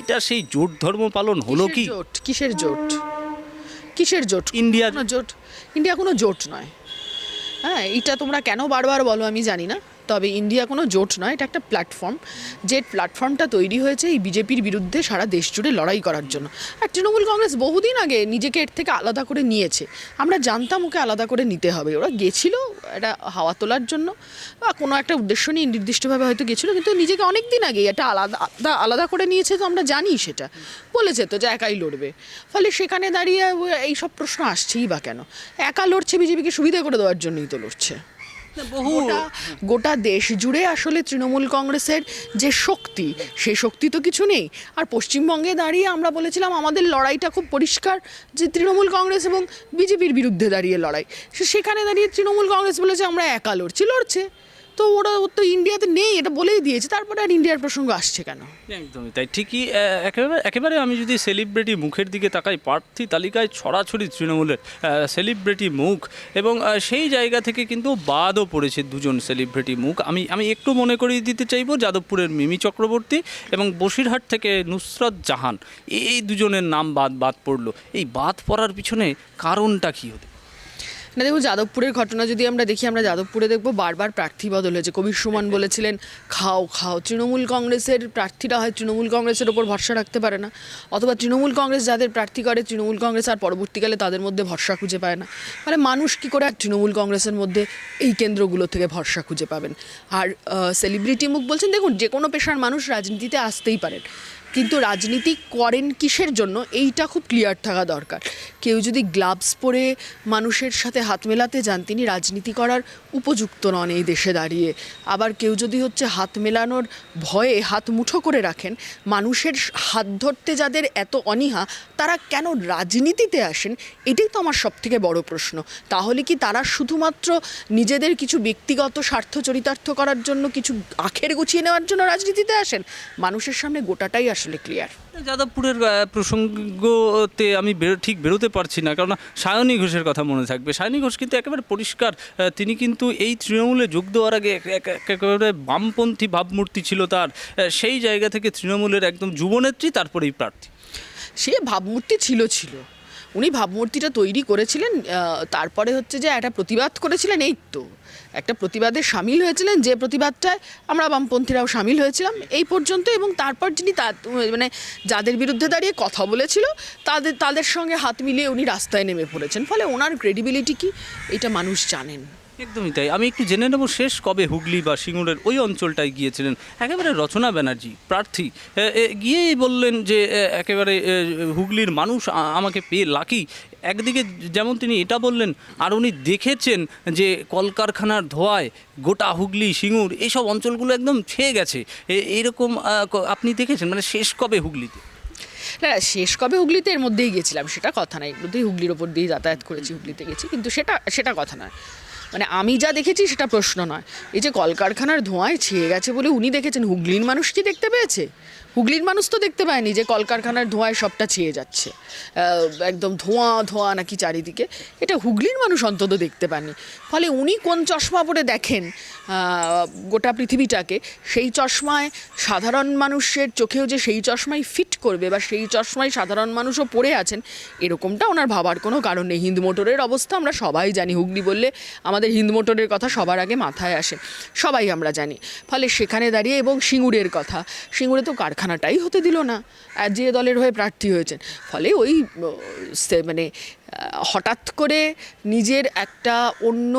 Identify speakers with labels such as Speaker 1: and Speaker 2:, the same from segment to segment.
Speaker 1: এটা সেই জোট ধর্ম পালন হলো কি?
Speaker 2: কিসের জোট? কিসের জোট? কিসের জোট?
Speaker 1: ইন্ডিয়া
Speaker 2: জোট? ইন্ডিয়া কোনো জোট নয়। হ্যাঁ এটা তোমরা কেন বারবার বলো আমি জানি না। তবে ইন্ডিয়া কোনো জোট নয়, এটা একটা প্ল্যাটফর্ম। যে প্ল্যাটফর্মটা তৈরি হয়েছে এই বিজেপির বিরুদ্ধে সারা দেশ জুড়ে লড়াই করার জন্য। আর তৃণমূল কংগ্রেস বহুদিন আগে নিজেকে এর থেকে আলাদা করে নিয়েছে। আমরা জানতাম ওকে আলাদা করে নিতে হবে। ওরা গেছিল এটা হাওয়া তোলার জন্য। বা কোনো একটা উদ্দেশ্য নিয়ে নির্দিষ্টভাবে হয়তো গেছিল, কিন্তু নিজেকে অনেক দিন আগে এটা আলাদা, আলাদা- করে নিয়েছে তো আমরা জানি সেটা। বলেছে তো যে একাই লড়বে। ফলে সেখানে দাঁড়িয়ে এই সব প্রশ্ন আসছেই বা কেন? একা লড়ছে বিজেপিকে সুবিধা করে দেওয়ার জন্যই তো লড়ছে। গোটা দেশ জুড়ে আসলে তৃণমূল কংগ্রেসের যে শক্তি সে শক্তি তো কিছু নেই। আর পশ্চিমবঙ্গে দাঁড়িয়ে আমরা বলেছিলাম আমাদের লড়াইটা খুব পরিষ্কার যে তৃণমূল কংগ্রেস এবং বিজেপির বিরুদ্ধে দাঁড়িয়ে লড়াই। সেখানে দাঁড়িয়ে তৃণমূল কংগ্রেস বলেছে, আমরা একা লড়ছি, লড়ছে। তো ওরা ওর তো ইন্ডিয়াতে নেই, এটা বলেই দিয়েছে। তারপরে আর ইন্ডিয়ার প্রসঙ্গ আসছে কেন?
Speaker 1: একদমই তাই। ঠিকই একেবারে একেবারে আমি যদি সেলিব্রিটি মুখের দিকে তাকাই, প্রার্থী তালিকায় ছড়াছড়ি তৃণমূলের সেলিব্রিটি মুখ এবং সেই জায়গা থেকে কিন্তু বাদও পড়েছে দুজন সেলিব্রিটি মুখ। আমি আমি একটু মনে করিয়ে দিতে চাইব, যাদবপুরের মিমি চক্রবর্তী এবং বসিরহাট থেকে নুসরত জাহান। এই দুজনের নাম বাদ বাদ পড়ল। এই বাদ পড়ার পিছনে কারণটা কী হতে
Speaker 2: না দেখুন যাদবপুরের ঘটনা যদি আমরা দেখি আমরা যাদবপুরে দেখব বারবার প্রার্থী বদল হয়েছে। কবির সুমন বলেছিলেন খাও খাও। তৃণমূল কংগ্রেসের প্রার্থীরা হয় তৃণমূল কংগ্রেসের ওপর ভরসা রাখতে পারে না। অথবা তৃণমূল কংগ্রেস যাদের প্রার্থী করে তৃণমূল কংগ্রেস আর পরবর্তীকালে তাদের মধ্যে ভরসা খুঁজে পায় না। মানে মানুষ কী করে আর তৃণমূল কংগ্রেসের মধ্যে এই কেন্দ্রগুলো থেকে ভরসা খুঁজে পাবেন। আর সেলিব্রিটি মুখ বলছেন দেখুন যে কোনো পেশার মানুষ রাজনীতিতে আসতেই পারেন। কিন্তু রাজনীতি করেন কিসের জন্য? এইটা খুব ক্লিয়ার থাকা দরকার। কেউ যদি গ্লাভস পরে মানুষের সাথে হাত মেলাতে যান, তিনি রাজনীতি করার উপযুক্ত নন এই দেশে দাঁড়িয়ে। আবার কেউ যদি হচ্ছে হাত মেলানোর ভয়ে হাত মুঠো করে রাখেন, মানুষের হাত ধরতে যাদের এত অনীহা, তারা কেন রাজনীতিতে আসেন? এটাই তো আমার সবথেকে বড় প্রশ্ন। তাহলে কি তারা শুধুমাত্র নিজেদের কিছু ব্যক্তিগত স্বার্থ চরিতার্থ করার জন্য কিছু আখের গুছিয়ে নেওয়ার জন্য রাজনীতিতে আসেন? মানুষের সামনে গোটাটাই আসলে ক্লিয়ার
Speaker 1: যাদবপুরের প্রসঙ্গতে আমি ঠিক বেরোতে পারছি না কারণ সায়নী ঘোষের কথা মনে থাকবে। সায়নী ঘোষ কিন্তু একেবারে পরিষ্কার তিনি কিন্তু এই তৃণমূলে যোগ দেওয়ার আগে এক- এক- এক- একেবারে বামপন্থী ভাবমূর্তি ছিল তার সেই জায়গা থেকে তৃণমূলের একদম যুবনেত্রী তারপরেই প্রার্থী।
Speaker 2: সে ভাবমূর্তি ছিল ছিল। উনি ভাবমূর্তিটা তৈরি করেছিলেন তারপরে হচ্ছে যে একটা প্রতিবাদ করেছিলেন, এই তো, একটা প্রতিবাদে সামিল হয়েছিলেন, যে প্রতিবাদটায় আমরা বামপন্থীরাও সামিল হয়েছিলাম, এই পর্যন্ত এবং তারপর যিনি তা মানে যাদের বিরুদ্ধে দাঁড়িয়ে কথা বলেছিল, তাদের তাদের সঙ্গে হাত মিলিয়ে উনি রাস্তায় নেমে পড়েছেন, ফলে ওনার ক্রেডিবিলিটি কি, এটা মানুষ জানেন।
Speaker 1: একদমই তাই। আমি একটু জেনে নেব শেষ কবে হুগলি বা সিঙ্গুরের ওই অঞ্চলটায় গিয়েছিলেন। একেবারে রচনা ব্যানার্জি প্রার্থী। গিয়েই বললেন যে একেবারে হুগলির মানুষ আমাকে পেয়ে লাকি। একদিকে যেমন তিনি এটা বললেন আর উনি দেখেছেন যে কলকারখানার ধোয়ায় গোটা হুগলি সিঙ্গুর এইসব অঞ্চলগুলো একদম ছেয়ে গেছে। এ- এইরকম আপনি দেখেছেন? মানে শেষ কবে হুগলিতে?
Speaker 2: না, শেষ কবে হুগলিতে এর মধ্যেই গেছিলাম সেটা কথা নয় মধ্যেই হুগলির ওপর দিয়ে যাতায়াত করেছি হুগলিতে গেছি। কিন্তু সেটা সেটা কথা নয়। মানে আমি যা দেখেছি সেটা প্রশ্ন নয়। এই যে কলকারখানার ধোঁয়ায় ছেয়ে গেছে বলে উনি দেখেছেন, হুগলির মানুষ কি দেখতে পেয়েছে? হুগলির মানুষ তো দেখতে পায়নি যে কলকারখানার ধোঁয়ায় সবটা ছেয়ে যাচ্ছে। একদম ধোঁয়া ধোঁয়া নাকি চারিদিকে। এটা হুগলির মানুষ অন্তত দেখতে পাননি ফলে উনি কোন চশমা পরে দেখেন গোটা পৃথিবীটাকে, সেই চশমায় সাধারণ মানুষের চোখেও যে সেই চশমাই ফিট করবে বা সেই চশমায় সাধারণ মানুষও পড়ে আছেন, এরকমটা ওনার ভাবার কোনো কারণ নেই। হিন্দ মোটরের অবস্থা আমরা সবাই জানি। হুগলি বললে আমাদের হিন্দ মোটরের কথা সবার আগে মাথায় আসে। সবাই আমরা জানি। ফলে সেখানে দাঁড়িয়ে এবং সিঙ্গুরের কথা। সিঙ্গুরে তো কারখানাটাই হতে দিল না। যে দলের হয়ে প্রার্থী হয়েছেন। ফলে ওই মানে হঠাৎ করে নিজের একটা অন্য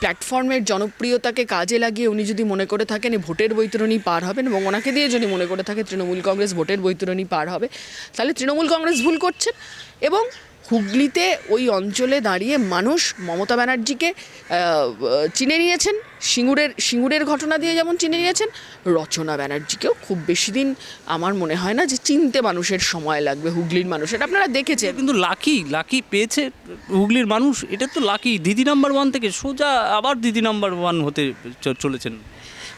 Speaker 2: প্ল্যাটফর্মের জনপ্রিয়তাকে কাজে লাগিয়ে উনি যদি মনে করে থাকেন ভোটের বৈতরণী পার হবেন এবং ওনাকে দিয়ে যদি মনে করে থাকে তৃণমূল কংগ্রেস ভোটের বৈতরণী পার হবে, তাহলে তৃণমূল কংগ্রেস ভুল করছেন এবং হুগলিতে ওই অঞ্চলে দাঁড়িয়ে মানুষ মমতা ব্যানার্জিকে চিনে নিয়েছেন। সিঙ্গুরের সিঙ্গুরের ঘটনা দিয়ে যেমন চিনে নিয়েছেন রচনা ব্যানার্জিকেও খুব বেশি দিন আমার মনে হয় না যে চিনতে মানুষের সময় লাগবে হুগলির মানুষ। এটা আপনারা দেখেছেন।
Speaker 1: কিন্তু লাকি লাকি পেয়েছে হুগলির মানুষ। এটা তো লাকি দিদি নাম্বার ওয়ান থেকে সোজা আবার দিদি নাম্বার ওয়ান হতে চলেছেন।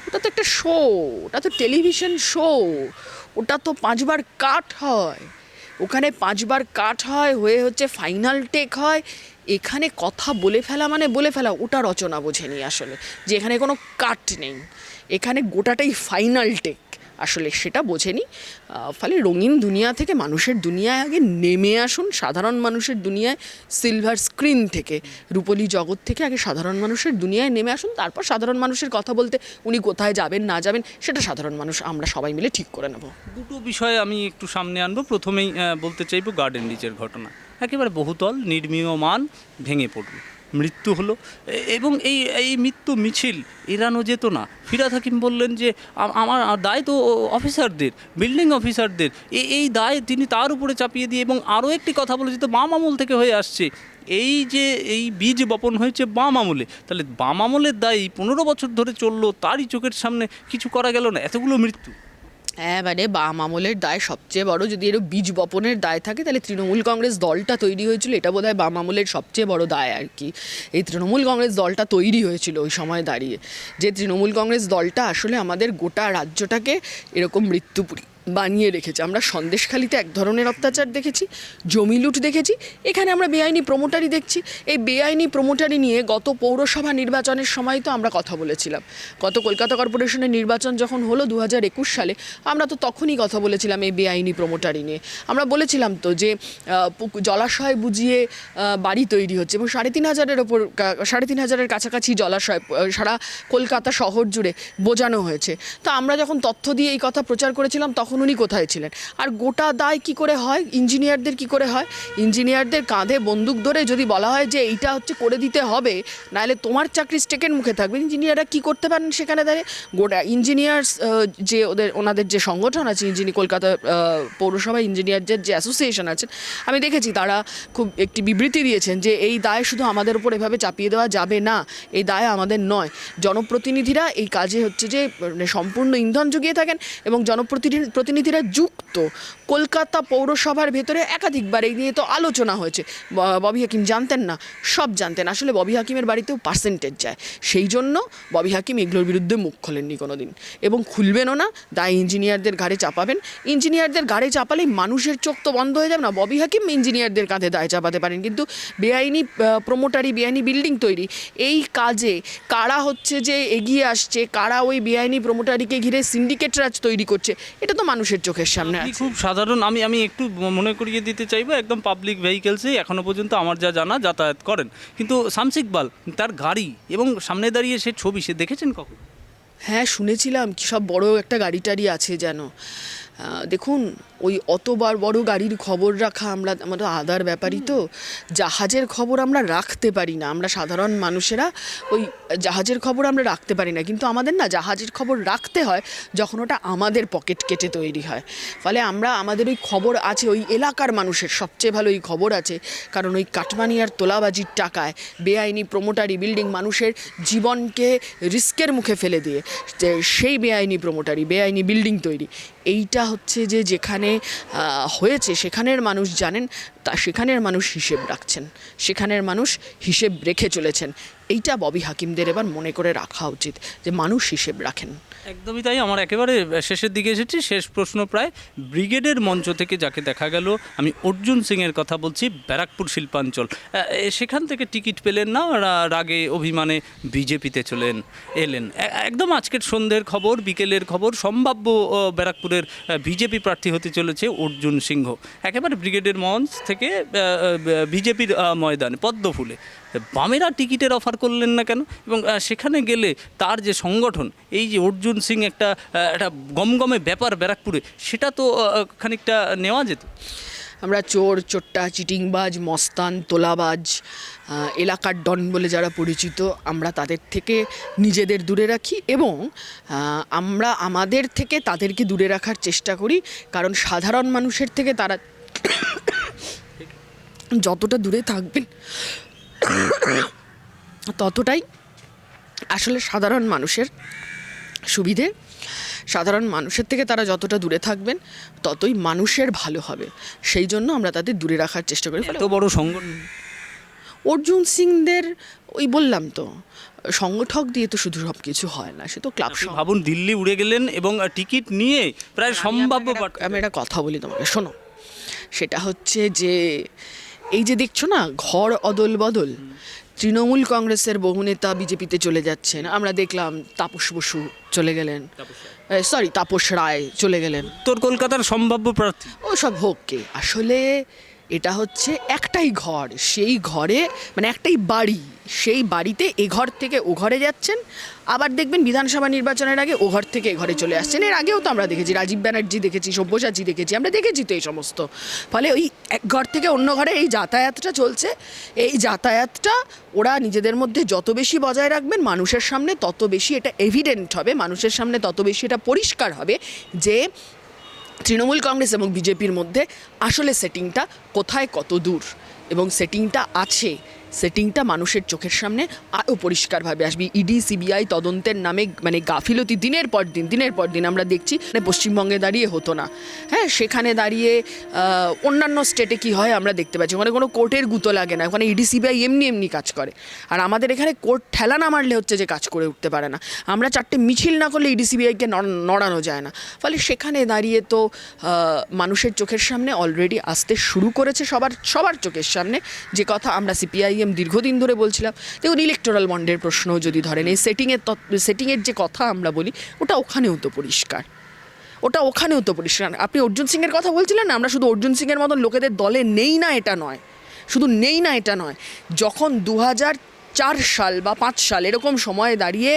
Speaker 2: ওটা তো একটা শো ওটা তো টেলিভিশন শো ওটা তো পাঁচবার কাট হয়। ওখানে পাঁচবার কাট হয়, হয়ে হচ্ছে ফাইনাল টেক হয়। এখানে কথা বলে ফেলা মানে বলে ফেলা, ওটা রচনা বোঝেনি আসলে, যে এখানে কোনো কাট নেই। এখানে গোটাটাই ফাইনাল টেক আসলে সেটা বোঝেনি। ফলে রঙিন দুনিয়া থেকে মানুষের দুনিয়ায় আগে নেমে আসুন। সাধারণ মানুষের দুনিয়ায় সিলভার স্ক্রিন থেকে, রূপলী জগৎ থেকে আগে সাধারণ মানুষের দুনিয়ায় নেমে আসুন। তারপর সাধারণ মানুষের কথা বলতে উনি কোথায় যাবেন, না যাবেন, সেটা সাধারণ মানুষ, আমরা সবাই মিলে ঠিক করে নেব।
Speaker 1: দুটো বিষয়ে আমি একটু সামনে আনব। প্রথমেই বলতে চাইব গার্ডেন রিচের ঘটনা। একেবারে বহুতল, নির্মীয়মান, ভেঙে পড়ল। মৃত্যু হলো। এবং এই এই মৃত্যু মিছিল এড়ানো যেত না। ফিরাদ হাকিম বললেন যে আমার দায় তো অফিসারদের, বিল্ডিং অফিসারদের। এই দায় তিনি তার উপরে চাপিয়ে দিয়ে এবং আরও একটি কথা বলে যেত বাম আমল থেকে হয়ে আসছে। এই যে, এই বীজ বপন হয়েছে বাম আমলে, তাহলে বাম আমলের দায় পনেরো বছর ধরে চলল, তারই চোখের সামনে কিছু করা গেল না, এতগুলো মৃত্যু।
Speaker 2: হ্যাঁ মানে বাম আমলের দায় সবচেয়ে বড়। যদি এর বীজ বপনের দায় থাকে, তাহলে তৃণমূল কংগ্রেস দলটা তৈরি হয়েছিল। এটা বোধহয় বাম আমলের সবচেয়ে বড় দায় আর কি। এই তৃণমূল কংগ্রেস দলটা তৈরি হয়েছিল ওই সময় দাঁড়িয়ে। যে তৃণমূল কংগ্রেস দলটা আসলে আমাদের গোটা রাজ্যটাকে এরকম মৃত্যুপুরী। বানিয়ে রেখেছে। আমরা সন্দেশখালিতে এক ধরনের অত্যাচার দেখেছি, জমি লুট দেখেছি, এখানে আমরা বেআইনি প্রমোটারি দেখছি। এই বেআইনি প্রমোটারি নিয়ে গত পৌরসভা নির্বাচনের সময় তো আমরা কথা বলেছিলাম। গত কলকাতা কর্পোরেশনের নির্বাচন যখন হলো দু হাজার একুশ সালে, আমরা তো তখনই কথা বলেছিলাম এই বেআইনি প্রমোটারি নিয়ে। আমরা বলেছিলাম তো যে জলাশয় বুঝিয়ে বাড়ি তৈরি হচ্ছে এবং সাড়ে তিন হাজারের ওপর সাড়ে তিন হাজারের কাছাকাছি জলাশয় সারা কলকাতা শহর জুড়ে বোঝানো হয়েছে। তো আমরা যখন তথ্য দিয়ে এই কথা প্রচার করেছিলাম, তখন উনি কোথায় ছিলেন? আর গোটা দায় কি করে হয়? ইঞ্জিনিয়ারদের কি করে হয়? ইঞ্জিনিয়ারদের কাঁধে বন্দুক ধরে যদি বলা হয় যে এইটা হচ্ছে করে দিতে হবে, নাহলে তোমার চাকরি স্টেকের মুখে থাকবে। ইঞ্জিনিয়াররা কি করতে পারেন সেখানে দাঁড়িয়ে? গোটা ইঞ্জিনিয়ার্স যে ওদের, ওনাদের যে সংগঠন আছে, ইঞ্জিনি কলকাতা পৌরসভা ইঞ্জিনিয়ারদের যে অ্যাসোসিয়েশন আছেন আমি দেখেছি তারা খুব একটি বিবৃতি দিয়েছেন যে এই দায় শুধু আমাদের উপর এভাবে চাপিয়ে দেওয়া যাবে না, এই দায় আমাদের নয়। জনপ্রতিনিধিরা এই কাজে হচ্ছে যে মানে সম্পূর্ণ ইন্ধন জুগিয়ে থাকেন এবং জনপ্রতিনিধি প্রতিনিধিরা যুক্ত। কলকাতা পৌরসভার ভেতরে একাধিকবার এই নিয়ে তো আলোচনা হয়েছে। ববি হাকিম জানতেন না, সব জানতেন। আসলে ববি হাকিমের বাড়িতেও পার্সেন্টেজ যায়। সেই জন্য ববি হাকিম এগুলোর বিরুদ্ধে মুখ খোলেননি কোনো দিন এবং খুলবেনও না, দায় ইঞ্জিনিয়ারদের ঘাড়ে চাপাবেন। ইঞ্জিনিয়ারদের ঘাড়ে চাপালেই মানুষের চোখ তো বন্ধ হয়ে যাবে না। ববি হাকিম ইঞ্জিনিয়ারদের কাঁধে দায় চাপাতে পারেন। কিন্তু বেআইনি প্রমোটারি বেআইনি বিল্ডিং তৈরি, এই কাজে কারা হচ্ছে যে এগিয়ে আসছে, কারা ওই বেআইনি প্রমোটারিকে ঘিরে সিন্ডিকেট রাজ তৈরি করছে, এটা তো মানুষের চোখের সামনে আছে।
Speaker 1: খুব সাধারণ আমি আমি একটু মনে করিয়ে দিতে চাইব একদম পাবলিক ভেহিকেলসে এখনও পর্যন্ত আমার যা জানা যাতায়াত করেন। কিন্তু শামসিকবাল তার গাড়ি এবং সামনে দাঁড়িয়ে সে ছবি সে দেখেছেন কখন?
Speaker 2: হ্যাঁ শুনেছিলাম কি সব বড় একটা গাড়ি টাড়ি আছে যেন। দেখুন ওই অতবার বড় গাড়ির খবর রাখা আমরা, আমাদের আদার ব্যাপারই তো। জাহাজের খবর আমরা রাখতে পারি না। আমরা সাধারণ মানুষেরা ওই জাহাজের খবর আমরা রাখতে পারি না। কিন্তু আমাদের না জাহাজের খবর রাখতে হয় যখন ওটা আমাদের পকেট কেটে তৈরি হয়। ফলে আমরা, আমাদের ওই খবর আছে, ওই এলাকার মানুষের সবচেয়ে ভালো ওই খবর আছে। কারণ ওই কাটমানি আর তোলাবাজির টাকায় বেআইনি প্রোমোটারি বিল্ডিং মানুষের জীবনকে রিস্কের মুখে ফেলে দিয়ে সেই বেআইনি প্রোমোটারি বেআইনি বিল্ডিং তৈরি। এইটা হচ্ছে যে যেখানে আহ, হয়েছে সেখানের মানুষ জানেন তা সেখানের মানুষ হিসেব রাখছেন। সেখানের মানুষ হিসেব রেখে চলেছেন। এইটা ববি হাকিমদের এবার মনে করে রাখা উচিত যে মানুষ হিসেব রাখেন।
Speaker 1: একদমই তাই, আমার একেবারে শেষের দিকে এসেছি, শেষ প্রশ্ন প্রায়। ব্রিগেডের মঞ্চ থেকে যাকে দেখা গেল, আমি অর্জুন সিংয়ের কথা বলছি, ব্যারাকপুর শিল্পাঞ্চল। সেখান থেকে টিকিট পেলেন না রাগে অভিমানে বিজেপিতে চলেন, এলেন। একদম আজকের সন্ধ্যের খবর, বিকেলের খবর, সম্ভাব্য ব্যারাকপুরের বিজেপি প্রার্থী হতে চলেছে অর্জুন সিংহ। একেবারে ব্রিগেডের মঞ্চ থেকে বিজেপির ময়দানে, পদ্মফুলে। বামেরা টিকিটের অফার করলেন না কেন? এবং সেখানে গেলে তার যে সংগঠন এই যে অর্জুন সিং একটা একটা গমগমে ব্যাপার ব্যারাকপুরে সেটা তো খানিকটা নেওয়া যেত।
Speaker 2: আমরা চোর চোট্টা চিটিংবাজ মস্তান তোলাবাজ এলাকার ডন বলে যারা পরিচিত আমরা তাদের থেকে নিজেদের দূরে রাখি এবং আমরা আমাদের থেকে তাদেরকে দূরে রাখার চেষ্টা করি কারণ সাধারণ মানুষের থেকে তারা যতটা দূরে থাকবেন ততটাই আসলে সাধারণ মানুষের সুবিধে। সাধারণ মানুষের থেকে তারা যতটা দূরে থাকবেন ততই মানুষের ভালো হবে। সেই জন্য আমরা তাদের দূরে রাখার চেষ্টা করি।
Speaker 1: এত বড় সংগঠন।
Speaker 2: অর্জুন সিংদের ওই বললাম তো সংগঠক দিয়ে তো শুধু সব কিছু হয় না সে তো ক্লাব
Speaker 1: ভাবুন দিল্লি উড়ে গেলেন এবং টিকিট নিয়ে প্রায় সম্ভাব্য
Speaker 2: আমি একটা কথা বলি তোমাকে শোনো। সেটা হচ্ছে যে এই যে দেখছ না ঘর অদল বদল। তৃণমূল কংগ্রেসের বহু নেতা বিজেপিতে চলে যাচ্ছেন। আমরা দেখলাম তাপস বসু চলে গেলেন। সরি তাপস রায় চলে গেলেন।
Speaker 1: তোর কলকাতার সম্ভাব্য প্রার্থী।
Speaker 2: ও সব হোক কে। আসলে এটা হচ্ছে একটাই ঘর। সেই ঘরে মানে একটাই বাড়ি। সেই বাড়িতে এ ঘর থেকে ও ঘরে যাচ্ছেন। আবার দেখবেন বিধানসভা নির্বাচনের আগে ও ঘর থেকে এ ঘরে চলে আসছেন। এর আগেও তো আমরা দেখেছি, রাজীব ব্যানার্জি দেখেছি, সব্যসাচী দেখেছি, আমরা দেখেছি তো এই সমস্ত। ফলে ওই এক ঘর থেকে অন্য ঘরে এই যাতায়াতটা চলছে। এই যাতায়াতটা ওরা নিজেদের মধ্যে যত বেশি বজায় রাখবেন মানুষের সামনে, তত বেশি এটা এভিডেন্ট হবে, মানুষের সামনে তত বেশি এটা পরিষ্কার হবে যে তৃণমূল কংগ্রেস এবং বিজেপির মধ্যে আসলে সেটিংটা কোথায় কত দূর। এবং সেটিংটা আছে সেটিংটা মানুষের চোখের সামনে আরও পরিষ্কারভাবে আসবে। ইডি, সিবিআই তদন্তের নামে মানে গাফিলতি দিনের পর দিন, দিনের পর দিন আমরা দেখছি মানে পশ্চিমবঙ্গে দাঁড়িয়ে হতো না। হ্যাঁ সেখানে দাঁড়িয়ে অন্যান্য স্টেটে কি হয় আমরা দেখতে পাচ্ছি। ওখানে কোনো কোর্টের গুতো লাগে না। ওখানে ইডি, সিবিআই এমনি এমনি কাজ করে। আর আমাদের এখানে কোর্ট ঠেলা না মারলে হচ্ছে যে কাজ করে উঠতে পারে না। আমরা চারটে মিছিল না করলে ইডি, সিবিআইকে নড়ানো যায় না। ফলে সেখানে দাঁড়িয়ে তো মানুষের চোখের সামনে অলরেডি আসতে শুরু করেছে সবার সবার চোখের সামনে। যে কথা আমরা সিপিআইএম দীর্ঘদিন ধরে বলছিলাম দেখুন ইলেকটোরাল বন্ডের প্রশ্নও যদি ধরেন, এই সেটিংয়ের সেটিংয়ের যে কথা আমরা বলি, ওটা ওখানেও তো পরিষ্কার। ওটা ওখানেও তো পরিষ্কার। আপনি অর্জুন সিংয়ের কথা বলছিলেন না, আমরা শুধু অর্জুন সিংয়ের মতন লোকেদের দলে নেই না এটা নয়। শুধু নেই না এটা নয়। যখন দু হাজার চার সাল বা পাঁচ সাল এরকম সময়ে দাঁড়িয়ে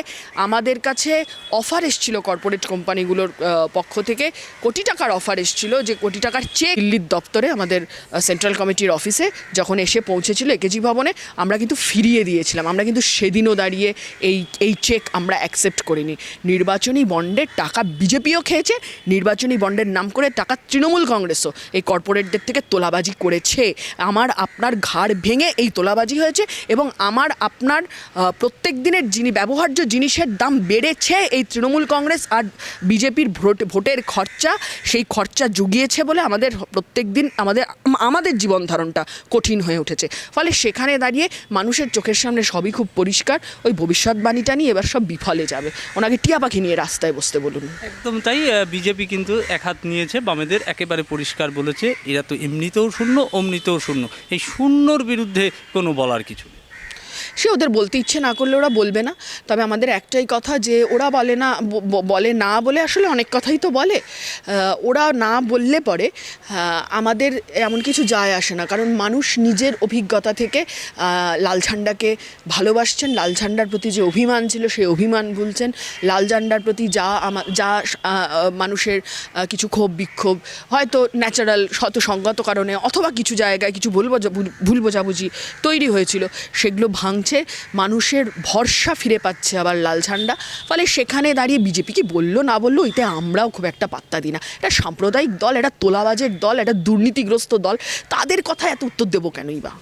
Speaker 2: আমাদের কাছে অফার এসেছিল কর্পোরেট কোম্পানিগুলোর পক্ষ থেকে। কোটি টাকার অফার এসেছিল যে কোটি টাকার চেক দিল্লির দপ্তরে আমাদের সেন্ট্রাল কমিটির অফিসে যখন এসে পৌঁছেছিল একেজি ভবনে, আমরা কিন্তু ফিরিয়ে দিয়েছিলাম। আমরা কিন্তু সেদিনও দাঁড়িয়ে এই এই চেক আমরা অ্যাকসেপ্ট করিনি। নির্বাচনী বন্ডের টাকা বিজেপিও খেয়েছে, নির্বাচনী বন্ডের নাম করে টাকা তৃণমূল কংগ্রেসও এই কর্পোরেটদের থেকে তোলাবাজি করেছে। আমার, আপনার ঘাড় ভেঙে এই তোলাবাজি হয়েছে এবং আমার আপনার প্রত্যেক দিনের যিনি ব্যবহার্য জিনিসের দাম বেড়েছে, এই তৃণমূল কংগ্রেস আর বিজেপির ভোট, ভোটের খরচা, সেই খরচা জুগিয়েছে বলে আমাদের প্রত্যেক দিন, আমাদের আমাদের জীবন ধারণটা কঠিন হয়ে উঠেছে। ফলে সেখানে দাঁড়িয়ে মানুষের চোখের সামনে সবই খুব পরিষ্কার, ওই ভবিষ্যৎবাণীটা নিয়ে এবার সব বিফলে যাবে। ওনাকে টিয়া পাখি নিয়ে রাস্তায় বসতে বলুন।
Speaker 1: একদম তাই বিজেপি কিন্তু এক হাত নিয়েছে, বামেদের একেবারে পরিষ্কার বলেছে, এরা তো এমনিতেও শূন্য, অমনিতেও শূন্য। এই শূন্যর বিরুদ্ধে কোনো বলার কিছু নেই।
Speaker 2: সে ওদের বলতে ইচ্ছে না করলে ওরা বলবে না। তবে আমাদের একটাই কথা যে ওরা বলে না বলে না বলে আসলে অনেক কথাই তো বলে। ওরা না বললে পরে আমাদের এমন কিছু যায় আসে না। কারণ মানুষ নিজের অভিজ্ঞতা থেকে লাল ঝান্ডাকে ভালোবাসছেন। লাল ঝান্ডার প্রতি যে অভিমান ছিল সেই অভিমান ভুলছেন। লাল ঝান্ডার প্রতি যা যা মানুষের কিছু ক্ষোভ, বিক্ষোভ, হয়তো ন্যাচারাল শত কারণে অথবা কিছু জায়গায় কিছু ভুল- ভুল বোঝাবুঝি তৈরি হয়েছিল, সেগুলো ভাঙছে, মানুষের ভরসা ফিরে পাচ্ছে আবার লাল ঝান্ডা। ফলে সেখানে দাঁড়িয়ে বিজেপি কি বলল না বলল এতে আমরাও খুব একটা পাত্তা দিই না। এটা সাম্প্রদায়িক দল, এটা তোলাবাজের দল, এটা দুর্নীতিগ্রস্ত দল, তাদের কথা এত উত্তর দেবো কেনই বা?